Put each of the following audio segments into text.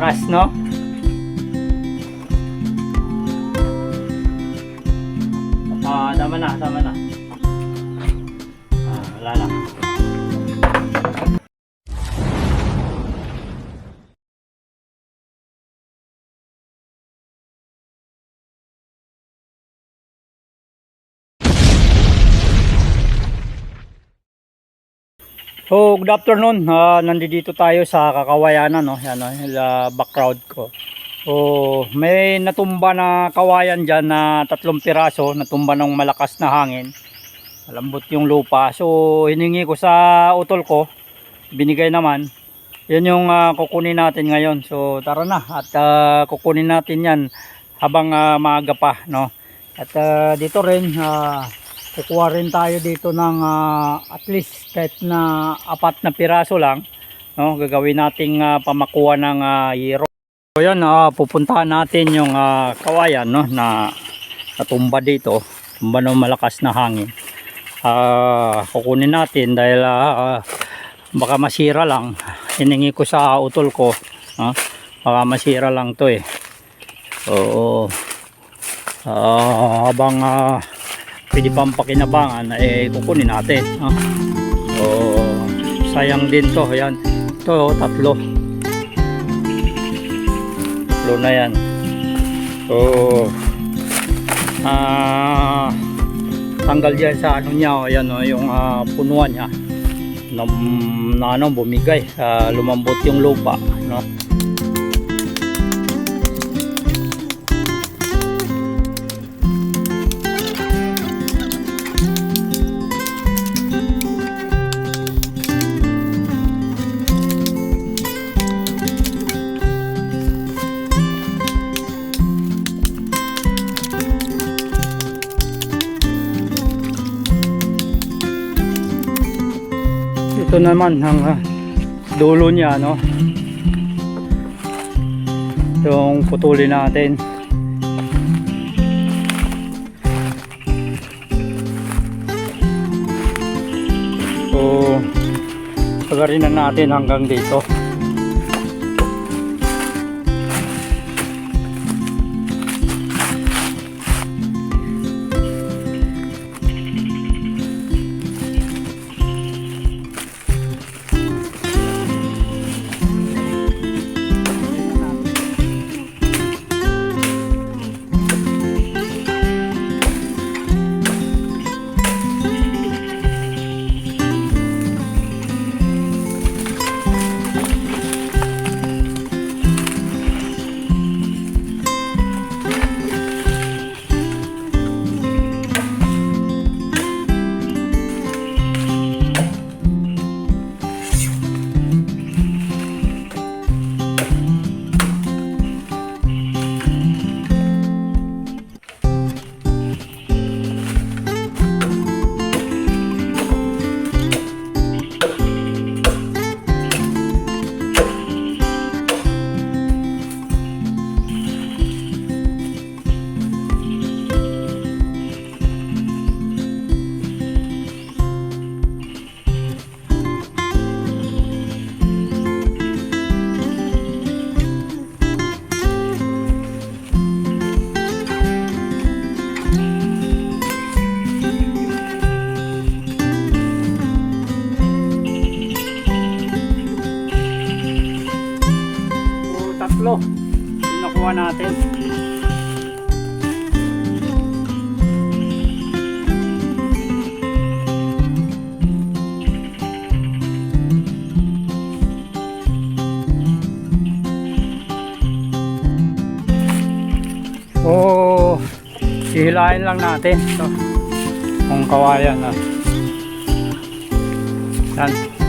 malakas, no? So, good afternoon. Ah, nandito tayo sa Kakawayanan, no? Yan, no? Ah, background ko. So, may natumba na kawayan dyan na tatlong piraso, natumba ng malakas na hangin. Malambot yung lupa. So, hiningi ko sa utol ko. Binigay naman. Yan yung ah, kukunin natin ngayon. So, tara na. At ah, kukunin natin yan habang ah, maaga pa, no? At ah, dito rin, ah, kukuha rin tayo dito ng ah, at least kahit na apat na piraso lang no? Gagawin nating ah, pamakuha ng uh, yero. So yan ah, pupuntahan natin yung ah, kawayan no? Na natumba dito. Tumba ng malakas na hangin. Ah, kukunin natin dahil ah, baka masira lang. Hiningi ko sa utol ko no? baka masira lang to eh. Oo. Ah, habang ah, pwede pang pakinabangan eh kukunin natin no? so sayang din to yan ito tatlo. Tatlo na yan. So ah tanggal dyan sa ano niya oh, yan oh, yung ah, punuan niya. Na, na ano bumigay ah, lumambot yung lupa ito naman ang ah, dulo niya no? Yung putulin natin. So pagarin na natin hanggang dito Nakuha natin. So, hihilahin lang natin. Ito. Kung kawayan na. Yan.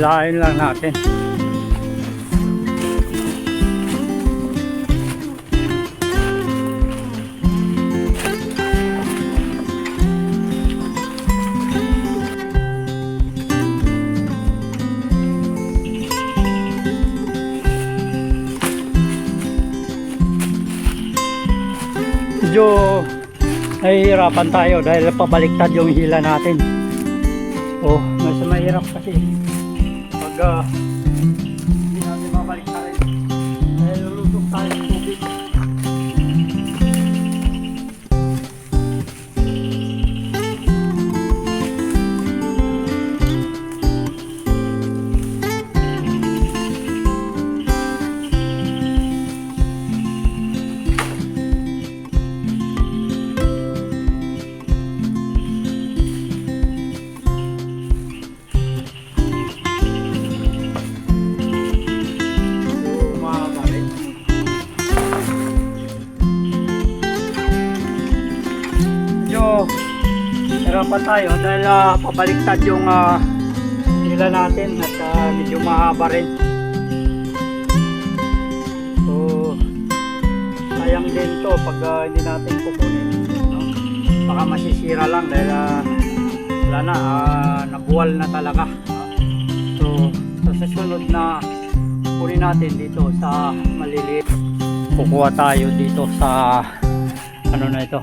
Lain lang natin. medyo nahihirapan tayo dahil pabaliktad yung hila natin oh mas mahirap kasi pag hirapan tayo dahil ah, pabaliktad yung uh, hila natin at ah, medyo mahaba rin. So, sayang din to pag ah, hindi natin kukunin. No? Baka masisira lang dahil ah, wala na, ah, nabuwal na talaga. So, sa susunod na kunin natin dito sa maliliit. Kukuha tayo dito sa ano na ito.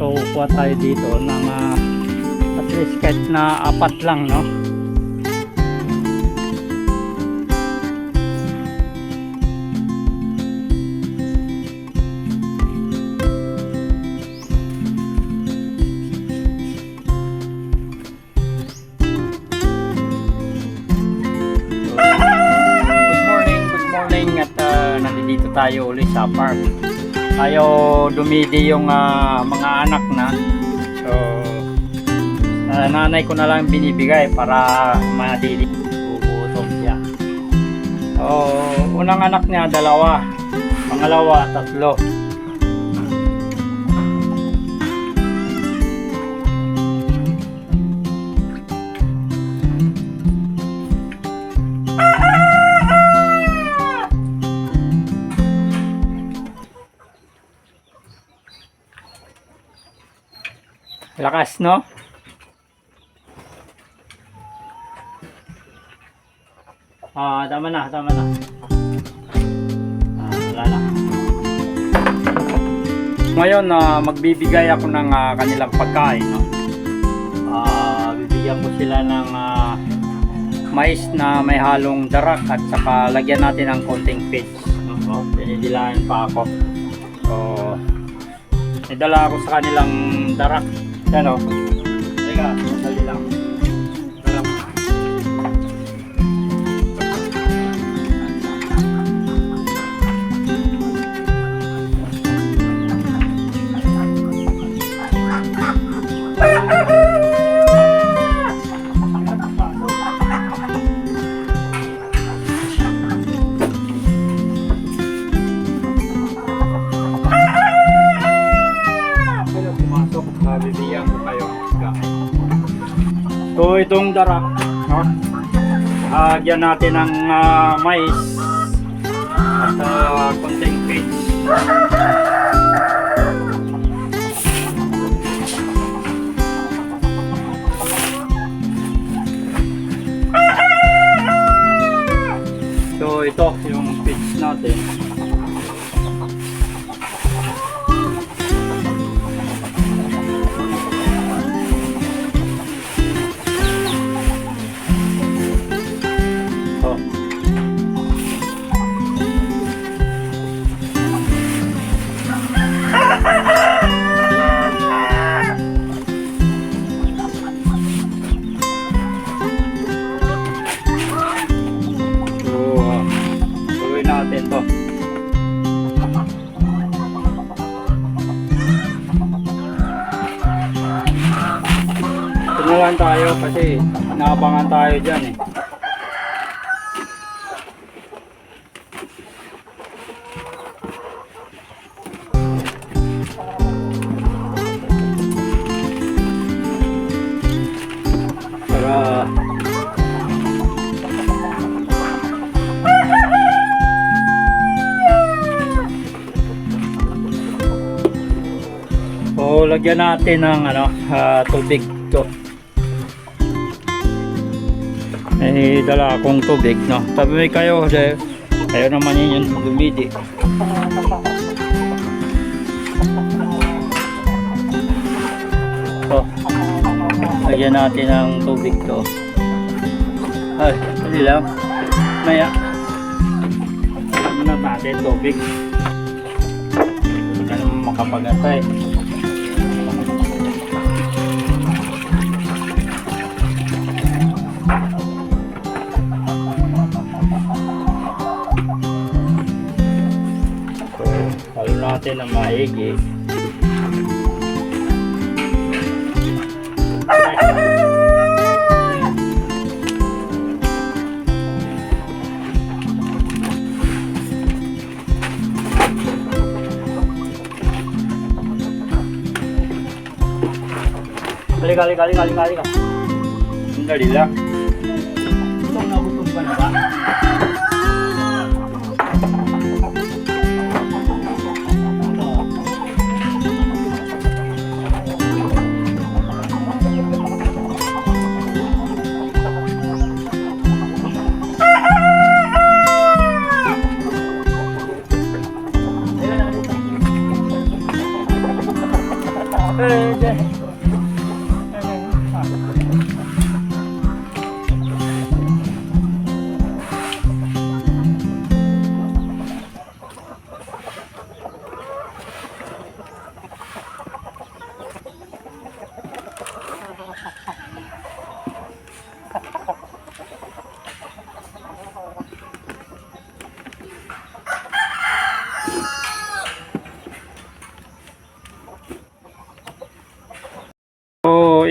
So, kukuha tayo dito ng ah, at least kahit na apat lang, no? Good morning, good morning at uh, nandito tayo ulit sa farm. Tayo dumidi yung ah, mga anak na. So, sa nanay ko na lang binibigay para madili. Ubusog siya. So, unang anak niya dalawa. Pangalawa, tatlo. Lakas, no? Ah, tama na, tama na. Ah, wala na. Ngayon, na magbibigay ako ng ah, kanilang pagkain, no? Ah, bibigyan ko sila ng ah, mais na may halong darak at saka lagyan natin ng konting fish. No? Dinidilaan pa ako. So, may dala ako sa kanilang darak. Yan o. Teka, itong darak, no? Hagyan natin ng ah, mais at uh, konting fish. So ito yung fish natin. Tayo kasi naabangan tayo dyan eh. So, lagyan natin ng ano, ah, tubig to may dala akong tubig no? Sabi may kayo kasi kayo naman yun yung dumidi. So lagyan natin ng tubig to. Ay hindi lang. Maya. Ano na natin tubig? Hindi ka naman makapagatay. Natin ng maigi. Halika, halika, halika, halika, halika. Sandali lang. Gutom na gutom ka na ba? Eh, dyan.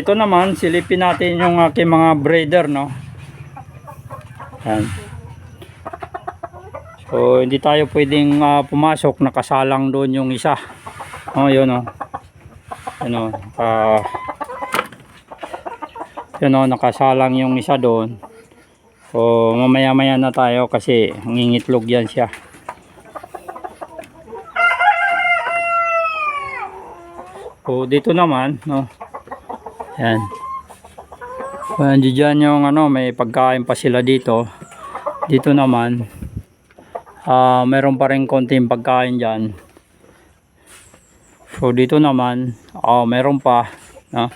Ito naman, silipin natin yung aking mga breeder, no? Yan. So, hindi tayo pwedeng ah, pumasok, nakasalang doon yung isa. Oh, yun, oh. Ano, ah, yun, oh, nakasalang yung isa doon. So, mamaya-maya na tayo kasi nangingitlog yan siya. So, dito naman, no? Yan. Nandiyan dyan yung ano, may pagkain pa sila dito. Dito naman, ah meron pa rin konting pagkain dyan. So dito naman, ah meron pa. No?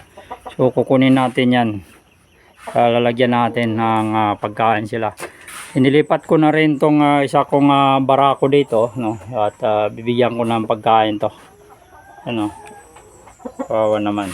So kukunin natin yan. Ah, lalagyan natin ng ah, pagkain sila. Inilipat ko na rin tong ah, isa kong ah, barako dito. No? At ah, bibigyan ko ng pagkain to. Ano? Kawawa naman.